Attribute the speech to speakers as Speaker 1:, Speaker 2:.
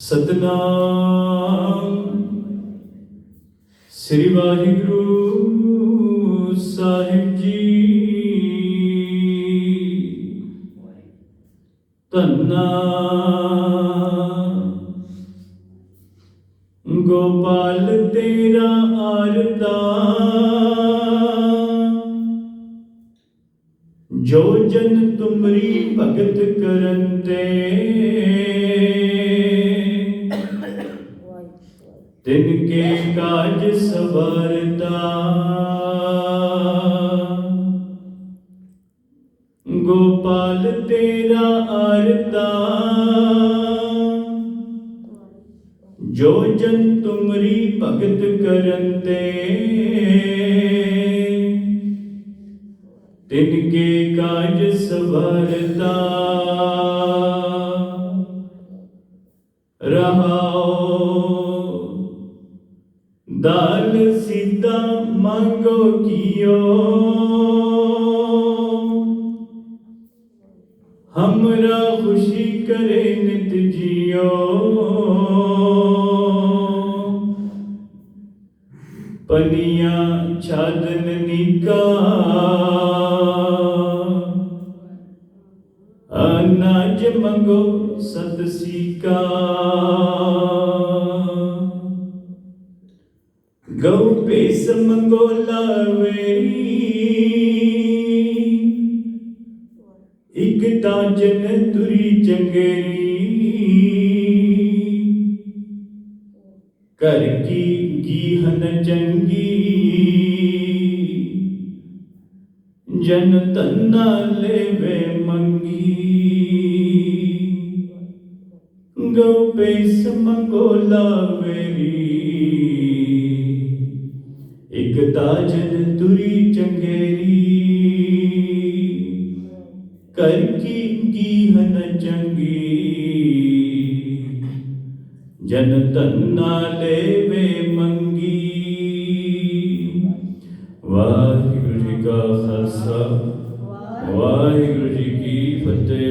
Speaker 1: ਸਤਨਾਮ। ਸ੍ਰੀ ਵਾਹਿਗੁਰੂ ਸਾਹਿਬ ਜੀ। ਧੰਨਾ। ਗੋਪਾਲ ਤੇਰਾ ਆਰਤਾ ਜੋ ਜਨ ਤੁਮਰੀ ਭਗਤ ਕਰਨ ਤੇ ਤਿਨ ਕੇ ਕਾਜ ਸਵਾਰਤਾ। ਗੋਪਾਲ ਤੇਰਾ ਆਰਤਾ ਜੋ ਜਨ ਤੁਮਰੀ ਭਗਤ ਕਰਨ ਤੇ ਤਿਨ ਕੇ ਕਾਜ ਸਵਾਰਤਾ। ਦਲ ਸਿੱਧਾ ਮੰਗੋ ਕੀਓ। ਹਮਰਾ ਖੁਸ਼ੀ ਕਰੇ ਨਿਤ ਜੀਓ। ਪਨੀਆਂ ਛਾਦਨ ਨਿਕਾ। ਅਨਾਜ ਮੰਗੋ ਸਤ ਸੀਕਾ ਗਉ ਭੇਸ ਮੰਗੋ ਲਾਵੇ ਇਕ ਤਾਂ ਜਨ ਤੁਰੀ ਚੰਗੇਰੀ ਕਰ ਕੀ ਗੀਹਨ ਚੰਗੀ ਜਨ ਤੰਨਾ ਲੈਵੇ ਮੰਗੀ ਗਉ ਭੇਸ ਮੰਗੋ ਲਾਵੇ ਇਕ ਜਨ ਤੁਰੀ ਚੰਗੇਰੀ। ਕਰ ਕੀ ਗੀਹਨ ਚੰਗੀ। ਜਨ ਧੰਨਾ ਲੈਵੇ ਮੰਗੀ। ਵਾਹਿਗੁਰੂ ਜੀ ਕਾ ਖਾਲਸਾ, ਵਾਹਿਗੁਰੂ ਜੀ ਕੀ ਫਤਿਹ।